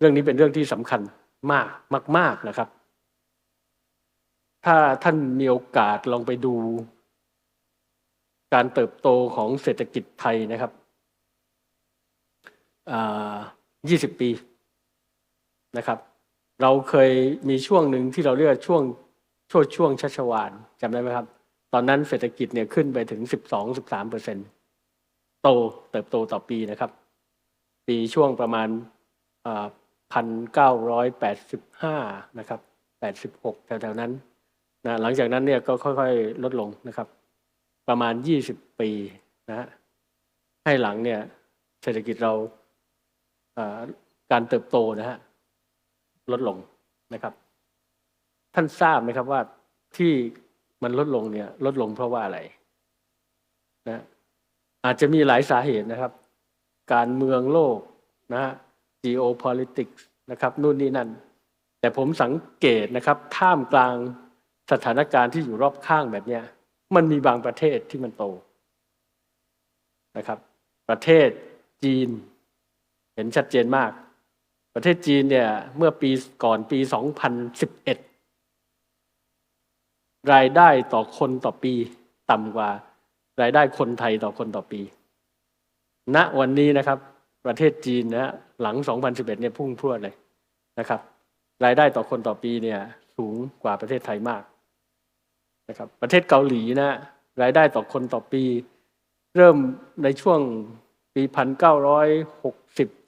เรื่องนี้เป็นเรื่องที่สำคัญมากมาก ๆนะครับ ถ้าท่านมีโอกาสลองไปดู การเติบโตของเศรษฐกิจไทยนะครับอ่า20ปีนะครับ เราเคยมีช่วงหนึ่งที่เราเรียกช่วงช่วงช่วงชัชวาลจำได้ไหมครับ ตอนนั้นเศรษฐกิจเนี่ยขึ้นไปถึง12-13เปอร์เซ็นโตเติบโตต่อปีนะครับ ปีช่วงประมาณ พันเก้าร้อยแปดสิบห้านะครับแปดสิบหกแถวๆนั้นนะหลังจากนั้นเนี่ยก็ค่อยๆ ลดลงนะครับ ประมาณยี่สิบปีนะฮะให้หลังเนี่ยเศรษฐกิจเราการเติบโตนะฮะลดลงนะครับ ท่านทราบไหมครับว่าที่มันลดลงเนี่ยลดลงเพราะว่าอะไรนะอาจจะมีหลายสาเหตุนะครับ การเมืองโลกนะฮะ geopolitics นะครับนู่นนี่นั่น แต่ผมสังเกตนะครับท่ามกลางสถานการณ์ที่อยู่รอบข้างแบบนี้มันมีบางประเทศที่มันโตนะครับ ประเทศจีน เห็นชัดเจนมาก ประเทศจีนเนี่ยเมื่อปีก่อนปี 2011 รายได้ต่อคนต่อปีต่ำกว่า รายได้คนไทยต่อคนต่อปี ณวันนี้นะครับ ประเทศจีนนะหลัง 2011 เนี่ยพุ่งพรวดเลยนะครับ รายได้ต่อคนต่อปีเนี่ยสูงกว่าประเทศไทยมากนะครับ ประเทศเกาหลีนะรายได้ต่อคนต่อปี เริ่มในช่วงปี 1960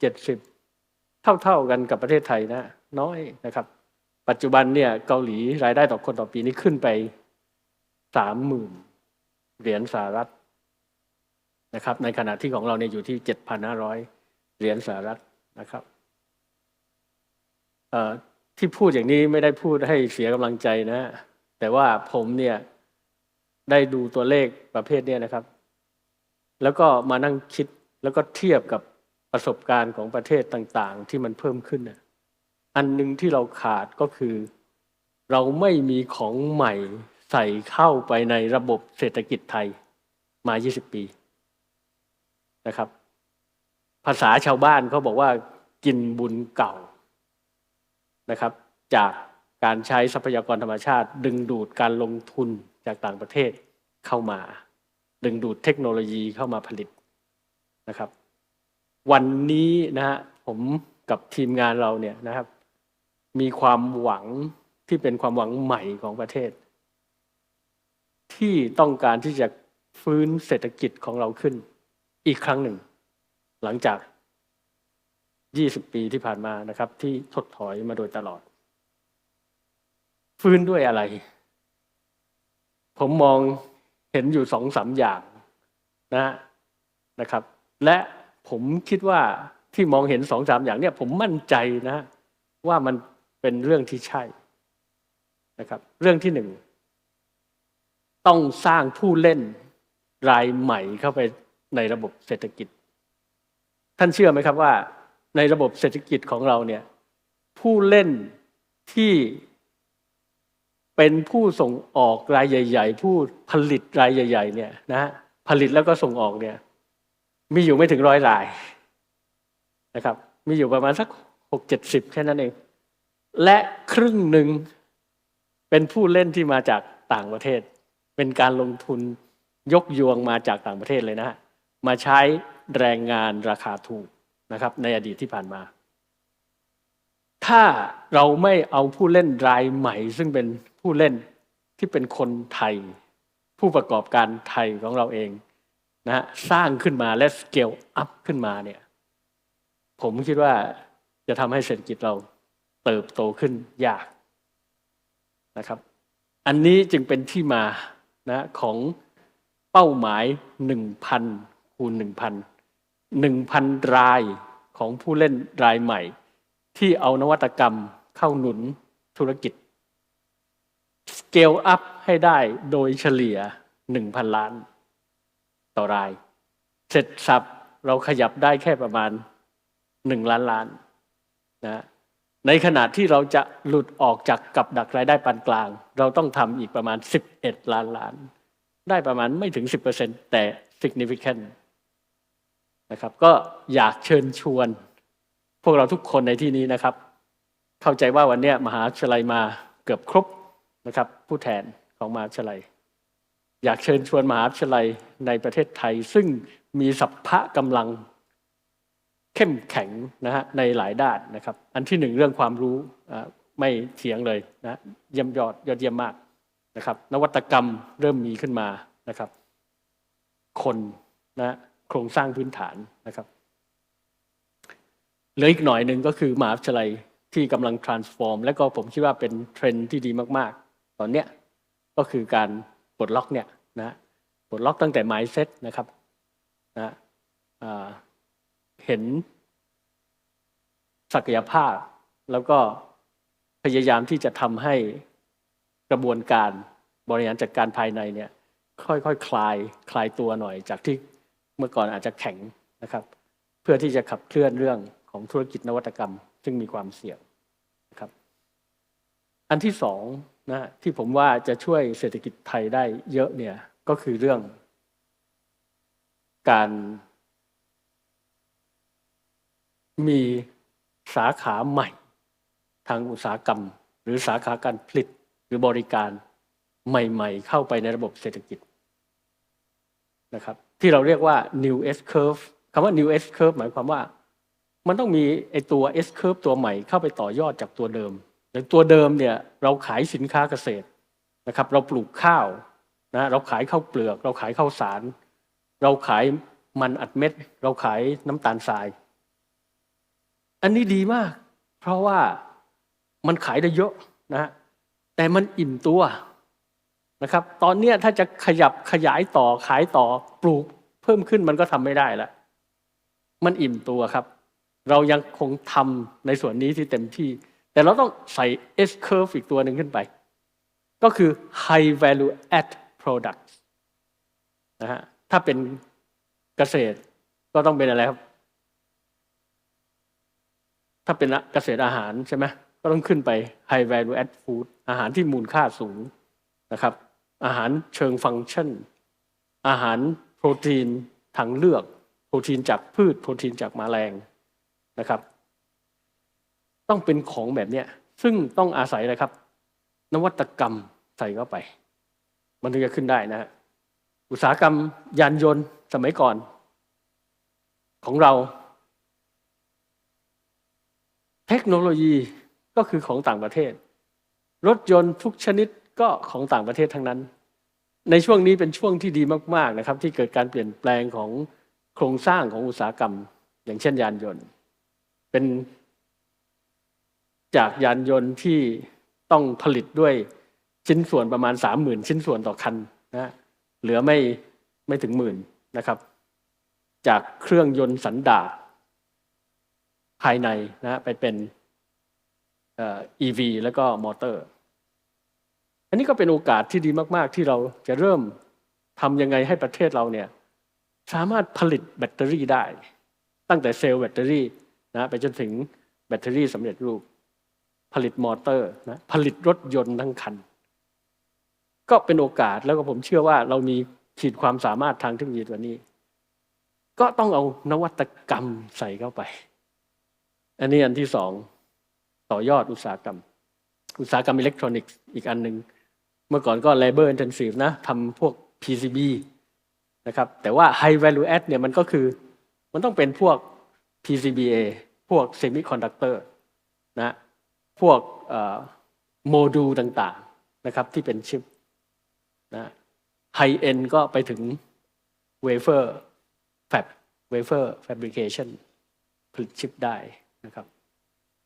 70 เท่าๆกันกับประเทศไทยนะ น้อยนะครับ ปัจจุบันเนี่ยเกาหลีรายได้ต่อคนต่อปีนี้ขึ้นไป 30,000 เหรียญสหรัฐนะครับในขณะที่ของเราเนี่ยอยู่ที่ 7,500 เหรียญสหรัฐนะครับที่พูดอย่างนี้ไม่ได้พูดให้เสียกำลังใจนะ แต่ว่าผมเนี่ยได้ดูตัวเลขประเภทนี้นะครับ แล้วก็มานั่งคิดแล้วก็เทียบกับประสบการณ์ของประเทศต่างๆ ที่มันเพิ่มขึ้นนะอันหนึ่งที่เราขาดก็คือ เราไม่มีของใหม่ใส่เข้าไปในระบบเศรษฐกิจไทยมา 20 ปีนะครับ ภาษาชาวบ้านเขาบอกว่ากินบุญเก่านะครับ จากการใช้ทรัพยากรธรรมชาติ ดึงดูดการลงทุนจากต่างประเทศเข้ามา ดึงดูดเทคโนโลยีเข้ามาผลิตนะครับ วันนี้นะฮะผมกับทีมงานเราเนี่ยนะครับ มีความหวังที่เป็นความหวังใหม่ของประเทศ ที่ต้องการที่จะฟื้นเศรษฐกิจของเราขึ้นอีกครั้งหนึ่ง หลังจาก 20 ปีที่ผ่านมานะครับ ที่ถดถอยมาโดยตลอด ฟื้นด้วยอะไร ผมมองเห็นอยู่สองสามอย่างนะนะครับ และผมคิดว่าที่มองเห็นสองสามอย่างเนี่ยผมมั่นใจนะว่ามันเป็นเรื่องที่ใช่นะครับ เรื่องที่หนึ่งต้องสร้างผู้เล่นรายใหม่เข้าไปในระบบเศรษฐกิจ ท่านเชื่อไหมครับว่า ในระบบเศรษฐกิจของเราเนี่ยผู้เล่นที่เป็นผู้ส่งออกรายใหญ่ ๆ ผู้ผลิตรายใหญ่ ๆ เนี่ยนะฮะผลิตแล้วก็ส่งออกเนี่ยมีอยู่ไม่ถึงร้อยรายนะครับ มีอยู่ประมาณสักหกเจ็ดสิบแค่นั้นเอง และครึ่งหนึ่งเป็นผู้เล่นที่มาจากต่างประเทศ เป็นการลงทุนยกยวงมาจากต่างประเทศเลยนะมาใช้ แรงงานราคาถูกนะครับในอดีตที่ผ่านมา ถ้าเราไม่เอาผู้เล่นรายใหม่ ซึ่งเป็นผู้เล่นที่เป็นคนไทย ผู้ประกอบการไทยของเราเองนะฮะสร้างขึ้นมาและสเกลอัพขึ้นมาเนี่ยผมคิดว่าจะทำให้เศรษฐกิจเราเติบโตขึ้นยากนะครับ อันนี้จึงเป็นที่มานะของเป้าหมายหนึ่งพันคูณห นึ่งพันหนึ่งพันรายของผู้เล่นรายใหม่ ที่เอานวัตกรรมเข้าหนุนธุรกิจ สเกลอัพให้ได้โดยเฉลี่ยหนึ่งพันล้าน ต่อราย เสร็จสับเราขยับได้แค่ประมาณหนึ่งล้านล้านนะในขณะที่เราจะหลุดออกจากกับดักรายได้ปานกลาง เราต้องทำอีกประมาณ 11 ล้านล้าน ได้ประมาณไม่ถึง 10%แต่ significant นะครับ ก็อยากเชิญชวน พวกเราทุกคนในที่นี้นะครับ เข้าใจว่าวันนี้มหาวิทยาลัยมาเกือบครบนะครับ ผู้แทนของมหาวิทยาลัย อยากเชิญชวนมหาวิทยาลัยในประเทศไทย ซึ่งมีสัพพะกำลังเข้มแข็งนะฮะในหลายด้านนะครับ อันที่หนึ่งเรื่องความรู้ไม่เถียงเลยนะเยี่ยมยอดยอดเยี่ยมมากนะครับ นวัตกรรมเริ่มมีขึ้นมานะครับ คนนะ ครงสร้างพื้นฐานนะครับเหลืออีกหน่อยหนึ่งก็คือมหาวิทยาลัยที่กำลัง transform และก็ผมคิดว่าเป็นเทรนด์ที่ดีมาก ๆ ตอนเนี้ยก็คือการปลดล็อกเนี่ยนะปลดล็อกตั้งแต่ mindset นะครับนะเห็นศักยภาพ แล้วก็พยายามที่จะทำให้กระบวนการบริหารจัดการภายในเนี่ยค่อยๆคคลายคลายตัวหน่อยจากที่ เมื่อก่อนอาจจะแข็งนะครับ เพื่อที่จะขับเคลื่อนเรื่องของธุรกิจนวัตกรรม ซึ่งมีความเสี่ยงนะครับ อันที่สองนะที่ผมว่าจะช่วยเศรษฐกิจไทยได้เยอะเนี่ยก็คือเรื่อง การมีสาขาใหม่ ทางอุตสาหกรรม หรือสาขาการผลิตหรือบริการใหม่ ๆ เข้าไปในระบบเศรษฐกิจนะครับ ที่เราเรียกว่า new S curve คำว่า new S curve หมายความว่า มันต้องมีไอตัว S curve ตัวใหม่เข้าไปต่อยอดจากตัวเดิมอย่างตัวเดิมเนี่ยเราขายสินค้าเกษตรนะครับ เราปลูกข้าวนะเราขายข้าวเปลือก เราขายข้าวสาร เราขายมันอัดเม็ด เราขายน้ำตาลทราย อันนี้ดีมาก เพราะว่ามันขายได้เยอะนะฮะแต่มันอิ่มตัว นะครับ ตอนนี้ถ้าจะขยับขยายต่อขายต่อปลูกเพิ่มขึ้นมันก็ทำไม่ได้แล้ว มันอิ่มตัวครับ เรายังคงทำในส่วนนี้ที่เต็มที่ แต่เราต้องใส่ S curve อีกตัวหนึ่งขึ้นไป ก็คือ high value add products นะฮะถ้าเป็นเกษตรก็ต้องเป็นอะไรครับ ถ้าเป็นเกษตรอาหารใช่ไหมก็ต้องขึ้นไป high value add food อาหารที่มูลค่าสูงนะครับ อาหารเชิงฟังก์ชัน อาหารโปรตีนทางเลือก โปรตีนจากพืช โปรตีนจากแมลงนะครับ ต้องเป็นของแบบเนี้ยซึ่งต้องอาศัยอะไรครับ นวัตกรรมใส่เข้าไป มันถึงจะขึ้นได้นะอุตสาหกรรมยานยนต์สมัยก่อน ของเรา เทคโนโลยีก็คือของต่างประเทศ รถยนต์ทุกชนิด ก็ของต่างประเทศทั้งนั้น ในช่วงนี้เป็นช่วงที่ดีมาก ๆนะครับ ที่เกิดการเปลี่ยนแปลงของโครงสร้างของอุตสาหกรรม อย่างเช่นยานยนต์ เป็นจากยานยนต์ที่ต้องผลิตด้วยชิ้นส่วนประมาณสามหมื่นชิ้นส่วนต่อคันนะเหลือไม่ไม่ถึงหมื่นนะครับ จากเครื่องยนต์สันดาปภายในนะไปเป็นเอ่อ EV แล้วก็มอเตอร์ อันนี้ก็เป็นโอกาสที่ดีมาก ๆ ที่เราจะเริ่มทำยังไงให้ประเทศเราเนี่ยสามารถผลิตแบตเตอรี่ได้ ตั้งแต่เซลล์แบตเตอรี่นะไปจนถึงแบตเตอรี่สำเร็จรูป ผลิตมอเตอร์นะผลิตรถยนต์ทั้งคัน ก็เป็นโอกาสแล้วก็ผมเชื่อว่าเรามีขีดความสามารถทางเทคโนโลยีตัวนี้ ก็ต้องเอานวัตกรรมใส่เข้าไป อันนี้อันที่สองต่อยอดอุตสาหกรรม อุตสาหกรรมอิเล็กทรอนิกส์อีกอันหนึ่ง มื่อก่อนก็ labor intensive นะทำพวก PCB นะครับแต่ว่า high value add เนี่ยมันก็คือมันต้องเป็นพวก PCBA พวก semiconductor นะพวกโมดูลต่างๆนะครับที่เป็นชิปนะไฮเอ็นก็ไปถึง wafer fab wafer fabrication ผลิตชิปได้นะครับ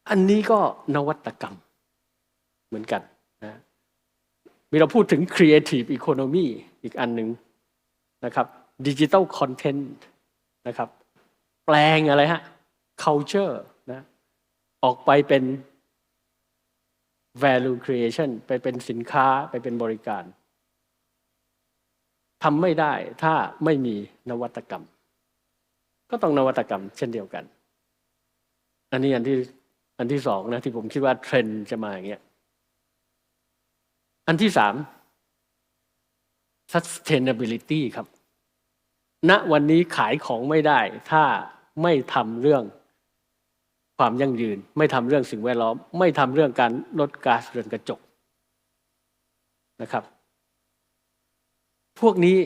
อันนี้ก็นวัตกรรมเหมือนกัน มีเราพูดถึง creative economy อีกอันหนึ่งนะครับ digital content นะครับแปลงอะไรฮะ culture นะออกไปเป็น value creation ไปเป็นสินค้าไปเป็นบริการทำไม่ได้ถ้าไม่มีนวัตกรรม ก็ต้องนวัตกรรมเช่นเดียวกัน อันนี้อันที่อันที่สองนะที่ผมคิดว่าเทรนด์จะมาอย่างเงี้ย อันที่สาม sustainability ครับ ณวันนี้ขายของไม่ได้ ถ้าไม่ทำเรื่องความยั่งยืน ไม่ทำเรื่องสิ่งแวดล้อม ไม่ทำเรื่องการลดก๊าซเรือนกระจกนะครับ พวกนี้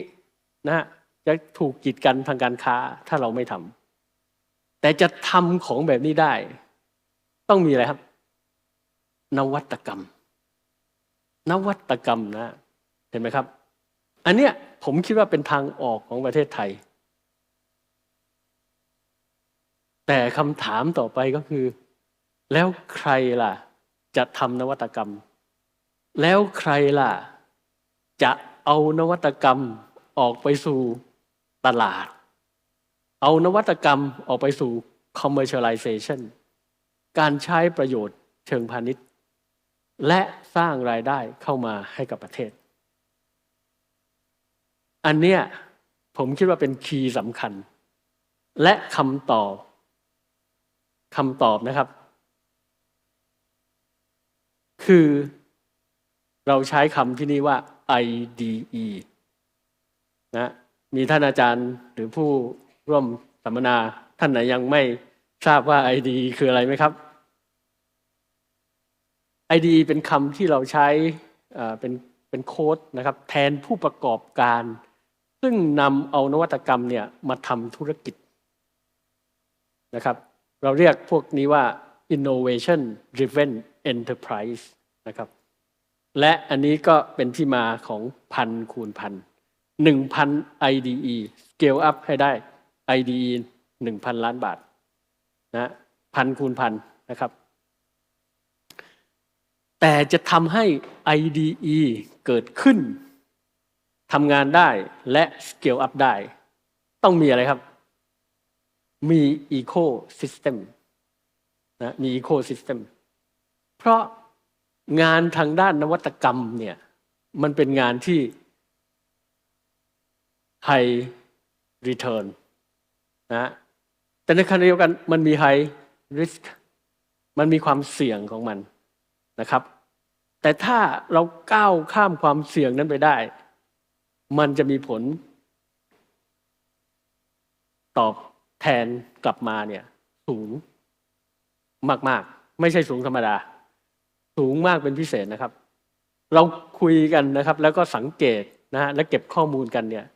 นะฮะจะถูกกีดกันทางการค้าถ้าเราไม่ทำแต่จะทำของแบบนี้ได้ ต้องมีอะไรครับ นวัตกรรม นวัตกรรมนะเห็นไหมครับ อันเนี้ยผมคิดว่าเป็นทางออกของประเทศไทย แต่คำถามต่อไปก็คือ แล้วใครล่ะ จะทำนวัตกรรม แล้วใครล่ะ จะเอานวัตกรรมออกไปสู่ตลาด เอานวัตกรรมออกไปสู่ commercialization การใช้ประโยชน์เชิงพาณิชย์ และสร้างรายได้เข้ามาให้กับประเทศ อันเนี้ยผมคิดว่าเป็นคีย์สำคัญ และคำตอบคำตอบนะครับ คือเราใช้คำที่นี่ว่า IDE นะมีท่านอาจารย์หรือผู้ร่วมสัมมนาท่านไหนยังไม่ทราบว่า IDE คืออะไรไหมครับ ID เป็นคำที่เราใช้เป็นเป็นโค้ดนะครับแทนผู้ประกอบการ ซึ่งนำเอานวัตกรรมเนี่ยมาทำธุรกิจนะครับ เราเรียกพวกนี้ว่า innovation driven enterprise นะครับ และอันนี้ก็เป็นที่มาของพันคูณพันหนึ่งพัน IDE scale up ให้ได้ IDE หนึ่งพันล้านบาทนะพันคูณพันนะครับ แต่จะทำให้ IDE เกิดขึ้นทำงานได้และ scale up ได้ ต้องมีอะไรครับ มี ecosystem นะมี ecosystem เพราะงานทางด้านนวัตกรรมเนี่ยมันเป็นงานที่ high return นะแต่ในขณะเดียวกันมันมี high risk มันมีความเสี่ยงของมัน นะครับ แต่ถ้าเราก้าวข้ามความเสี่ยงนั้นไปได้ มันจะมีผล ตอบแทนกลับมาเนี่ยสูงมาก ๆ ไม่ใช่สูงธรรมดา สูงมากเป็นพิเศษนะครับ เราคุยกันนะครับ แล้วก็สังเกตนะฮะและเก็บข้อมูลกันเนี่ย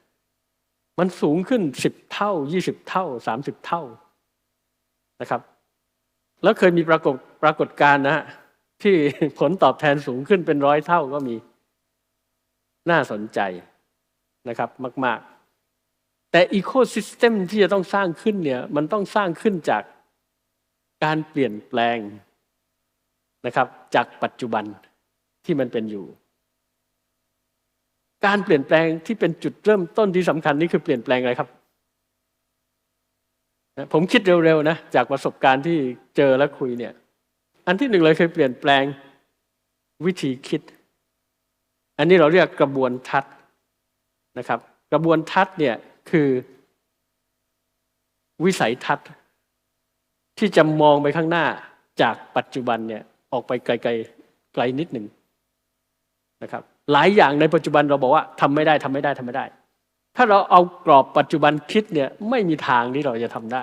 มันสูงขึ้นสิบเท่ายี่สิบเท่าสามสิบเท่านะครับ แล้วเคยมีปรากฏปรากฏการณ์นะฮะ ที่ผลตอบแทนสูงขึ้นเป็นร้อยเท่าก็มี น่าสนใจนะครับมาก ๆ แต่อีโคซิสเต็มที่จะต้องสร้างขึ้นเนี่ยมันต้องสร้างขึ้นจากการเปลี่ยนแปลงนะครับจากปัจจุบันที่มันเป็นอยู่ การเปลี่ยนแปลงที่เป็นจุดเริ่มต้นที่สำคัญนี่คือเปลี่ยนแปลงอะไรครับผมคิดเร็วๆนะจากประสบการณ์ที่เจอและคุยเนี่ย อันที่หนึ่งเลยคือเปลี่ยนแปลงวิธีคิด อันนี้เราเรียกกระบวนทัศน์นะครับ กระบวนทัศน์เนี่ยคือวิสัยทัศน์ ที่จะมองไปข้างหน้าจากปัจจุบันเนี่ยออกไปไกลๆไกลนิดหนึ่งนะครับ หลายอย่างในปัจจุบันเราบอกว่าทำไม่ได้ทำไม่ได้ทำไม่ได้ ถ้าเราเอากรอบปัจจุบันคิดเนี่ยไม่มีทางที่เราจะทำได้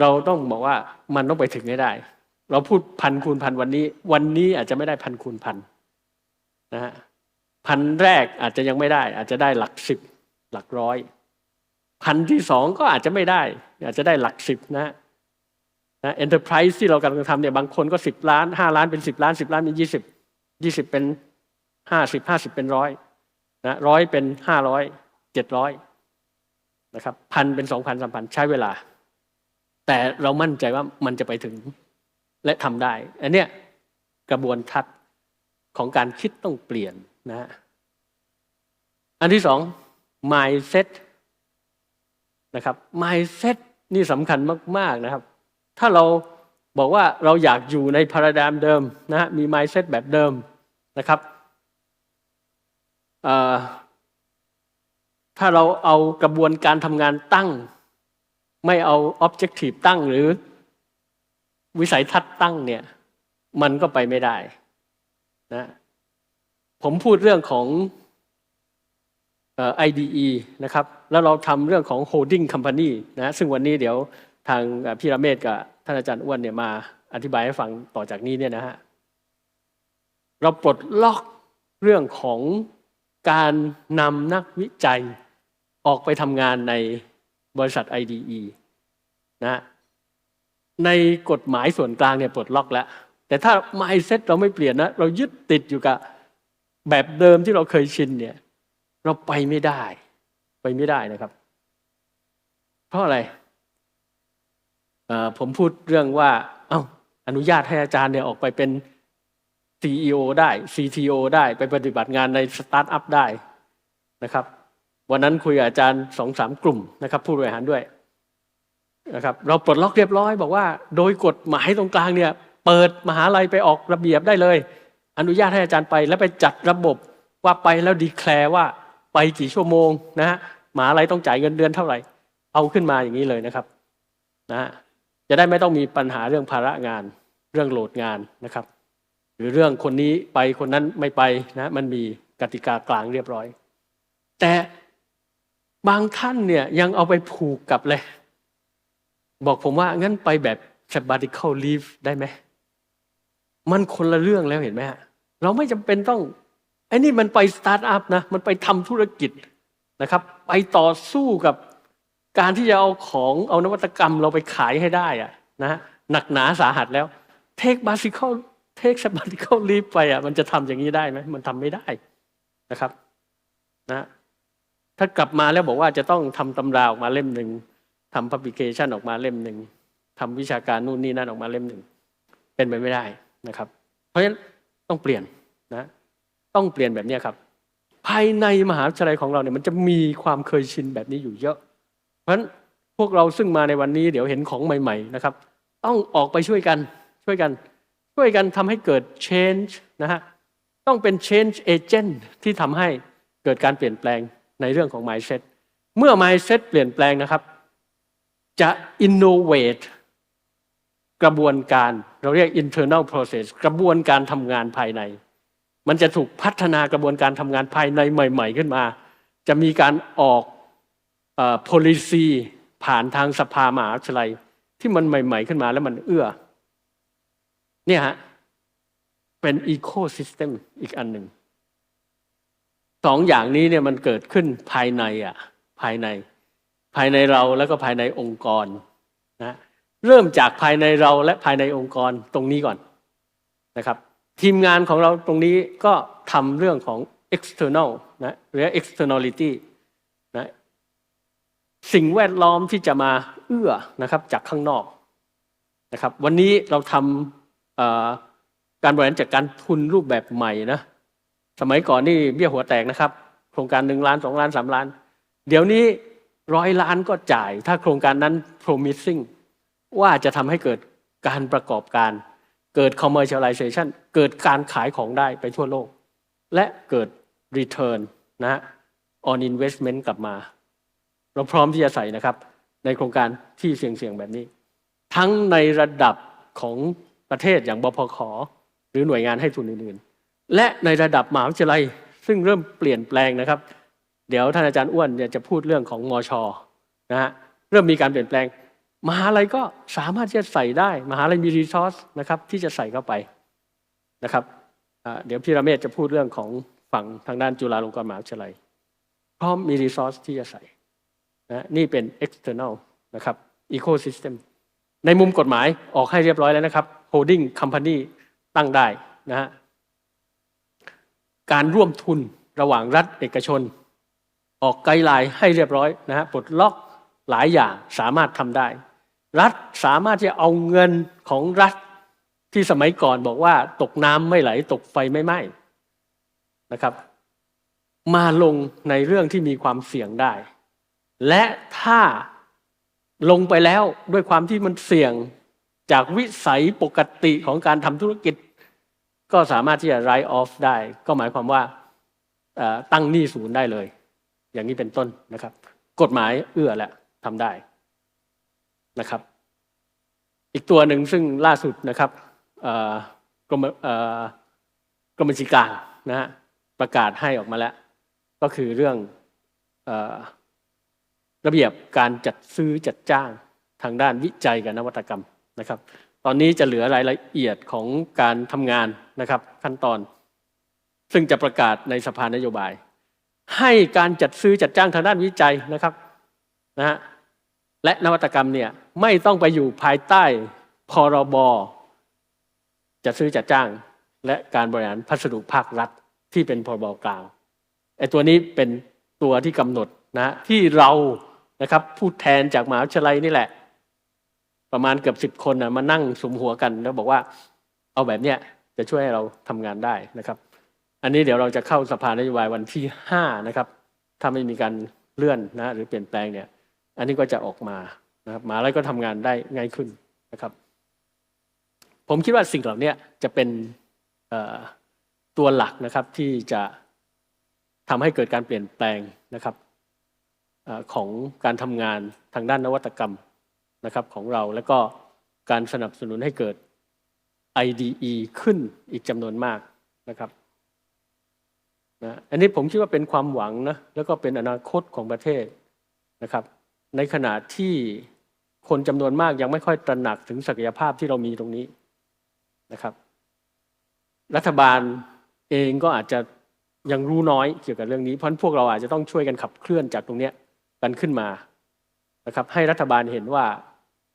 เราต้องบอกว่ามันต้องไปถึงให้ได้ เราพูดพันคูณพันวันนี้ วันนี้อาจจะไม่ได้พันคูณพันนะฮะพันแรกอาจจะยังไม่ได้ อาจจะได้หลักสิบหลักร้อย พันที่สองก็อาจจะไม่ได้ อาจจะได้หลักสิบนะนะเอ็นเตอร์ไพรส์ที่เรากำลังทำเนี่ยบางคนก็สิบล้านห้าล้านเป็นสิบล้านสิบล้านเป็นยี่สิบยี่สิบเป็นห้าสิบห้าสิบเป็นร้อยนะร้อยเป็นห้าร้อยเจ็ดร้อยนะครับพันเป็นสองพันสามพันใช้เวลา แต่เรามั่นใจว่ามันจะไปถึงและทำได้ อันเนี้ยกระบวนทัศน์ของการคิดต้องเปลี่ยนนะฮะอันที่สอง mindset นะครับ mindset นี่สำคัญมาก ๆนะครับ ถ้าเราบอกว่าเราอยากอยู่ในพาราดามเดิมนะฮะมี mindset แบบเดิมนะครับถ้าเราเอากระบวนการทำงานตั้ง ไม่เอา objective ตั้งหรือวิสัยทัศน์ตั้งเนี่ย มันก็ไปไม่ได้นะผมพูดเรื่องของ IDE นะครับ แล้วเราทำเรื่องของ holding company นะซึ่งวันนี้เดี๋ยวทางพี่ระเมศกับท่านอาจารย์อ้วนเนี่ยมาอธิบายให้ฟังต่อจากนี้เนี่ยนะฮะเราปลดล็อกเรื่องของการนำนักวิจัยออกไปทำงานใน บริษัท IDE นะในกฎหมายส่วนกลางเนี่ยปลดล็อกแล้ว แต่ถ้า mindset เราไม่เปลี่ยนนะ เรายึดติดอยู่กับแบบเดิมที่เราเคยชินเนี่ยเราไปไม่ได้ ไปไม่ได้นะครับ เพราะอะไร ผมพูดเรื่องว่า เอ้าอนุญาตให้อาจารย์เนี่ยออกไปเป็น CEO ได้ CTO ได้ไปปฏิบัติงานในสตาร์ทอัพได้นะครับ วันนั้นคุยกับอาจารย์สองสามกลุ่มนะครับ ผู้บริหารด้วยนะครับ เราปลดล็อกเรียบร้อยบอกว่า โดยกฎหมายตรงกลางเนี่ย เปิดมหาลัยไปออกระเบียบได้เลย อนุญาตให้อาจารย์ไป แล้วไปจัดระบบว่าไปแล้วดีแคลร์ว่าไปกี่ชั่วโมงนะฮะมหาลัยต้องจ่ายเงินเดือนเท่าไหร่ เอาขึ้นมาอย่างนี้เลยนะครับนะฮะจะได้ไม่ต้องมีปัญหาเรื่องภาระงาน เรื่องโหลดงานนะครับ หรือเรื่องคนนี้ไปคนนั้นไม่ไปนะ มันมีกติกากลางเรียบร้อย แต่ บางท่านเนี่ยยังเอาไปผูกกับเลย บอกผมว่างั้นไปแบบ sabbatical leave ได้ไหม มันคนละเรื่องแล้วเห็นไหมฮะเราไม่จำเป็นต้องไอ้นี่มันไปสตาร์ทอัพนะ มันไปทำธุรกิจนะครับ ไปต่อสู้กับการที่จะเอาของเอานวัตกรรมเราไปขายให้ได้อะนะหนักหนาสาหัสแล้ว เทคบาสิค l เทค s บ b ติ t i ลลีฟไปอะมันจะทำอย่างนี้ได้ไหมมันทำไม่ได้นะครับ นะ ถ้ากลับมาแล้วบอกว่าจะต้องทำตำราออกมาเล่มหนึ่งทำพับลิเคชันออกมาเล่มหนึ่งทำวิชาการนู่นนี่นั่นออกมาเล่มหนึ่งเป็นไปไม่ได้นะครับ เพราะฉะนั้นต้องเปลี่ยนนะ ต้องเปลี่ยนแบบนี้ครับ ภายในมหาวิทยาลัยของเราเนี่ยมันจะมีความเคยชินแบบนี้อยู่เยอะ เพราะฉะนั้นพวกเราซึ่งมาในวันนี้เดี๋ยวเห็นของใหม่ ๆ นะครับ ต้องออกไปช่วยกันช่วยกัน ช่วยกันทำให้เกิด change นะฮะต้องเป็น change agent ที่ทำให้เกิดการเปลี่ยนแปลง ในเรื่องของ mindset เมื่อ mindset เปลี่ยนแปลงนะครับ จะ innovate กระบวนการเราเรียก internal process กระบวนการทำงานภายใน มันจะถูกพัฒนากระบวนการทำงานภายในใหม่ ๆ ขึ้นมา จะมีการออกเอ่อ policy ผ่านทางสภามหาวิทยาลัย ที่มันใหม่ ๆ ขึ้นมาแล้วมันเอื้อเนี่ยฮะเป็นอีโค y ิสเต็มอีกอันหนึ่ง สองอย่างนี้เนี่ยมันเกิดขึ้นภายในอะภายใน ภายในเราแล้วก็ภายในองค์กรนะเริ่มจากภายในเราและภายในองค์กรตรงนี้ก่อนนะครับ ทีมงานของเราตรงนี้ก็ทำเรื่องของ external นะหรือ externality นะสิ่งแวดล้อมที่จะมาเอื้อนะครับจากข้างนอกนะครับ วันนี้เราทำการบริหารจัดการทุนรูปแบบใหม่นะ สมัยก่อนนี่เบี้ยหัวแตกนะครับ โครงการหนึ่งล้านสองล้านสามล้าน เดี๋ยวนี้ร้อยล้านก็จ่าย ถ้าโครงการนั้น promising ว่าจะทำให้เกิดการประกอบการ เกิด commercialization เกิดการขายของได้ไปทั่วโลก และเกิด return นะฮะ on investment กลับมา เราพร้อมที่จะใส่นะครับ ในโครงการที่เสี่ยงๆแบบนี้ ทั้งในระดับของประเทศอย่างบพคหรือหน่วยงานให้ทุนอื่น และในระดับมหาวิทยาลัยซึ่งเริ่มเปลี่ยนแปลงนะครับ เดี๋ยวท่านอาจารย์อ้วนจะพูดเรื่องของมอชอนะฮะเริ่มมีการเปลี่ยนแปลง มหาลัยก็สามารถที่จะใส่ได้ มหาลัยมีรีซอสนะครับที่จะใส่เข้าไปนะครับเดี๋ยวพี่ระเมศจะพูดเรื่องของฝั่งทางด้านจุฬาลงกรณ์มหาวิทยาลัยพร้อมมีรีซอสที่จะใส่นะนี่เป็น external นะครับ ecosystem ในมุมกฎหมายออกให้เรียบร้อยแล้วนะครับ holding company ตั้งได้นะฮะ การร่วมทุนระหว่างรัฐเอกชน ออกไกด์ไลน์ให้เรียบร้อยนะฮะปลดล็อกหลายอย่างสามารถทำได้ รัฐสามารถที่จะเอาเงินของรัฐที่สมัยก่อนบอกว่า ตกน้ำไม่ไหลตกไฟไม่ไหม้นะครับ มาลงในเรื่องที่มีความเสี่ยงได้ และถ้าลงไปแล้วด้วยความที่มันเสี่ยงจากวิสัยปกติของการทำธุรกิจ ก็สามารถที่จะ write off ได้ ก็หมายความว่าตั้งหนี้ศูนย์ได้เลย อย่างนี้เป็นต้นนะครับ กฎหมายเอื้อแหละทำได้นะครับ อีกตัวหนึ่งซึ่งล่าสุดนะครับกรมกรมบัญชีกลางนะฮะประกาศให้ออกมาแล้ว ก็คือเรื่องอระเบียบการจัดซื้อจัดจ้างทางด้านวิจัยกับนวัตกรรมนะครับ ตอนนี้จะเหลือรายละเอียดของการทำงานนะครับขั้นตอน ซึ่งจะประกาศในสภานโยบาย ให้การจัดซื้อจัดจ้างทางด้านวิจัยนะครับนะฮะและนวัตกรรมเนี่ยไม่ต้องไปอยู่ภายใต้พรบจัดซื้อจัดจ้าง และการบริหารพัสดุภาครัฐที่เป็นพรบกลางไอ้ตัวนี้เป็นตัวที่กำหนดนะที่เรานะครับผู้แทนจากมหาวิทยาลัยนี่แหละ ประมาณเกือบสิบคนนะมานั่งสุมหัวกัน แล้วบอกว่าเอาแบบเนี้ยจะช่วยให้เราทำงานได้นะครับ อันนี้เดี๋ยวเราจะเข้าสภานโยบายวันที่ห้านะครับถ้าไม่มีการเลื่อนนะหรือเปลี่ยนแปลงเนี่ย อันนี้ก็จะออกมานะครับมาแล้วก็ทำงานได้ง่ายขึ้นนะครับ ผมคิดว่าสิ่งเหล่านี้จะเป็นตัวหลักนะครับที่จะทำให้เกิดการเปลี่ยนแปลงนะครับอของการทำงานทางด้านนวัตกรรม นะครับของเรา แล้วก็การสนับสนุนให้เกิด IDE ขึ้นอีกจำนวนมากนะครับนะอันนี้ผมคิดว่าเป็นความหวังนะแล้วก็เป็นอนาคตของประเทศนะครับ ในขณะที่คนจำนวนมากยังไม่ค่อยตระหนักถึงศักยภาพที่เรามีตรงนี้นะครับ รัฐบาลเองก็อาจจะยังรู้น้อยเกี่ยวกับเรื่องนี้เพราะพวกเราอาจจะต้องช่วยกันขับเคลื่อนจากตรงนี้กันขึ้นมา นะครับให้รัฐบาลเห็นว่า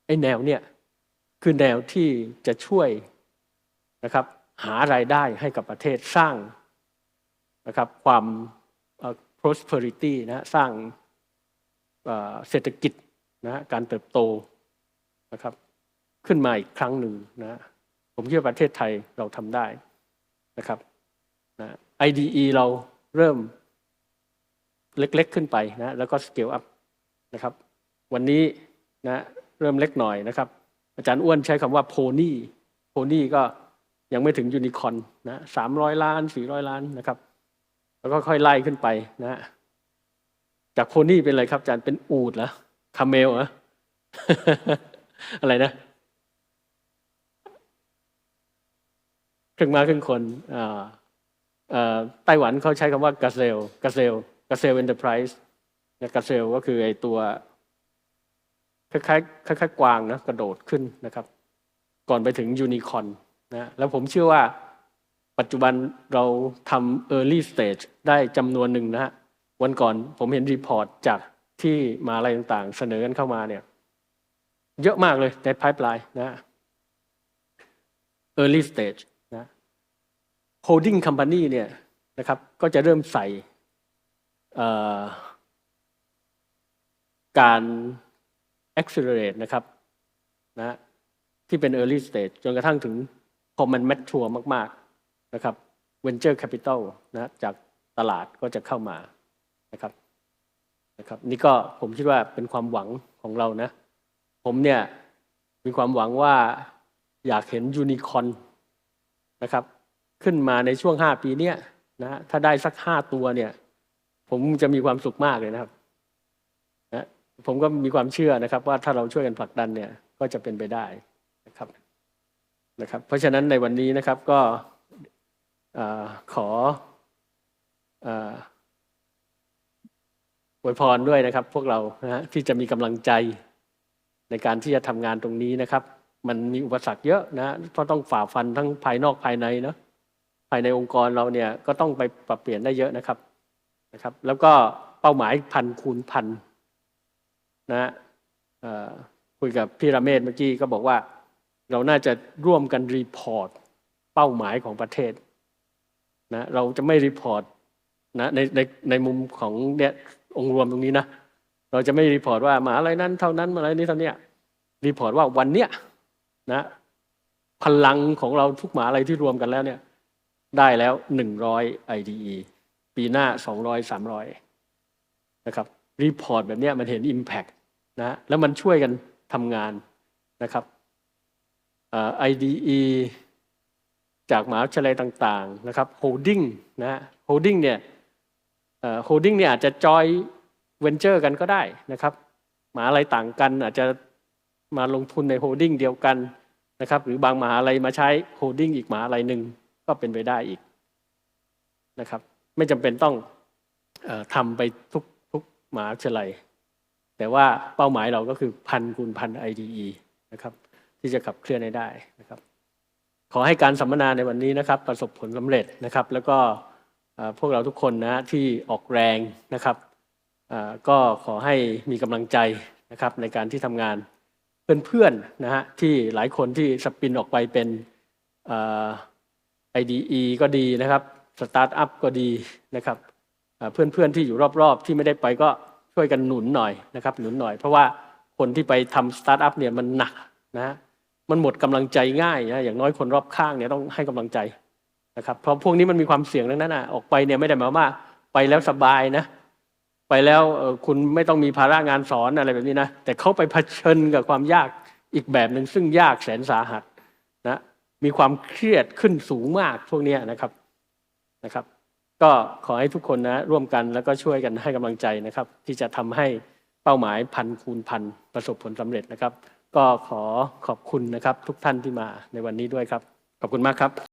ไอ้แนวเนี่ยคือแนวที่จะช่วยนะครับหารายได้ให้กับประเทศสร้างนะครับความ prosperity นะสร้างเศรษฐกิจนะการเติบโตนะครับขึ้นมาอีกครั้งหนึ่งนะฮะผมคิดว่าประเทศไทยเราทำได้นะครับนะ IDE เราเริ่มเล็กๆขึ้นไปนะแล้วก็ scale up นะครับ วันนี้นะเริ่มเล็กหน่อยนะครับ อาจารย์อ้วนใช้คำว่าโพนี่โพนี่ก็ยังไม่ถึงยูนิคอนนะสามร้อยล้านสี่ร้อยล้านนะครับ แล้วก็ค่อยไล่ขึ้นไปนะจากโพนี่เป็นอะไรครับอาจารย์เป็นอูดเหรอคาเมลเหรออะไรนะครึ่งมาครึ่งคนไต้หวันเขาใช้คำว่ากาเซลกาเซลกาเซลเอ็นเตอร์ไพรส์กาเซลก็คือไอตัว คล้ายๆคล้ายๆกวางนะกระโดดขึ้นนะครับ ก่อนไปถึงยูนิคอนนะแล้วผมเชื่อว่าปัจจุบันเราทำ early stage ได้จำนวนหนึ่งนะฮะวันก่อนผมเห็นรีพอร์ตจากที่มาอะไรต่างๆ เสนอกันเข้ามาเนี่ยเยอะมากเลยใน pipeline นะ early stage นะ holding company เนี่ยนะครับก็จะเริ่มใส่การ accelerate นะครับนะที่เป็น early stage จนกระทั่งถึงพอมัน mature มาก ๆ นะครับ venture capital นะจากตลาดก็จะเข้ามานะครับนะครับ นี่ก็ผมคิดว่าเป็นความหวังของเรานะ ผมเนี่ยมีความหวังว่าอยากเห็นยูนิคอนนะครับ ขึ้นมาในช่วงห้าปีเนี้ยนะถ้าได้สักห้าตัวเนี่ย ผมจะมีความสุขมากเลยนะครับ ผมก็มีความเชื่อนะครับว่าถ้าเราช่วยกันผลักดันเนี่ยก็จะเป็นไปได้นะครับนะครับ เพราะฉะนั้นในวันนี้นะครับก็ขออาอวยพรด้วยนะครับ พวกเรานะฮะที่จะมีกำลังใจในการที่จะทำงานตรงนี้นะครับ มันมีอุปสรรคเยอะนะเพราะต้องฝ่าฟันทั้งภายนอกภายในเนาะภายในองค์กรเราเนี่ยก็ต้องไปปรับเปลี่ยนได้เยอะนะครับนะครับ แล้วก็เป้าหมายพันคูณพัน นะฮะคุยกับพี่ราเมศเมื่อกี้ก็บอกว่า เราน่าจะร่วมกันรีพอร์ตเป้าหมายของประเทศนะเราจะไม่รีพอร์ตนะในในในมุมของเนี่ยองค์รวมตรงนี้นะเราจะไม่รีพอร์ตว่ามาอะไรนั้นเท่านั้นมาอะไรนี้เท่านี้รีพอร์ตว่าวันเนี้ยนะพลังของเราทุกมาอะไรที่รวมกันแล้วเนี่ยได้แล้วหนึ่งร้อย IDE ปีหน้าสองร้อยสามร้อยนะครับรีพอร์ตแบบเนี้ยมันเห็น Impact นะแล้วมันช่วยกันทำงานนะครับ IDE จากมหาวิทยาลัยต่างๆนะครับ holding นะ holding เนี่ย holding เนี่ยอาจจะจอยเวนเจอร์กันก็ได้นะครับมหาลัยต่างกันอาจจะมาลงทุนใน holding เดียวกันนะครับหรือบางมหาลัยมาใช้ holding อีกมหาลัยหนึ่งก็เป็นไปได้อีกนะครับ ไม่จำเป็นต้องออทำไปทุกทุกมหาวิทยาลัย แต่ว่าเป้าหมายเราก็คือพันคูณพัน IDE นะครับที่จะขับเคลื่อนให้ได้นะครับ ขอให้การสัมมนาในวันนี้นะครับ ประสบผลสำเร็จนะครับ แล้วก็พวกเราทุกคนนะที่ออกแรงนะครับก็ขอให้มีกำลังใจนะครับในการที่ทำงานเพื่อนๆนะฮะที่หลายคนที่สปินออกไปเป็น IDE ก็ดีนะครับสตาร์ทอัพก็ดีนะครับเพื่อนๆที่อยู่รอบๆ ที่ไม่ได้ไปก็ ช่วยกันหนุนหน่อยนะครับหนุนหน่อย เพราะว่าคนที่ไปทำสตาร์ทอัพเนี่ยมันหนักนะมันหมดกำลังใจง่ายนะอย่างน้อยคนรอบข้างเนี่ยต้องให้กำลังใจนะครับเพราะพวกนี้มันมีความเสี่ยงทั้งนั้นนะออกไปเนี่ยไม่ได้หมายว่าไปแล้วสบายนะไปแล้วเออคุณไม่ต้องมีภาระงานสอนอะไรแบบนี้นะแต่เขาไปเผชิญกับความยากอีกแบบหนึ่งซึ่งยากแสนสาหัสนะมีความเครียดขึ้นสูงมากพวกนี้นะครับนะครับ ก็ขอให้ทุกคนนะร่วมกันแล้วก็ช่วยกันให้กำลังใจนะครับ ที่จะทำให้เป้าหมายพันคูณพันประสบผลสำเร็จนะครับ ก็ขอขอบคุณนะครับทุกท่านที่มาในวันนี้ด้วยครับ ขอบคุณมากครับ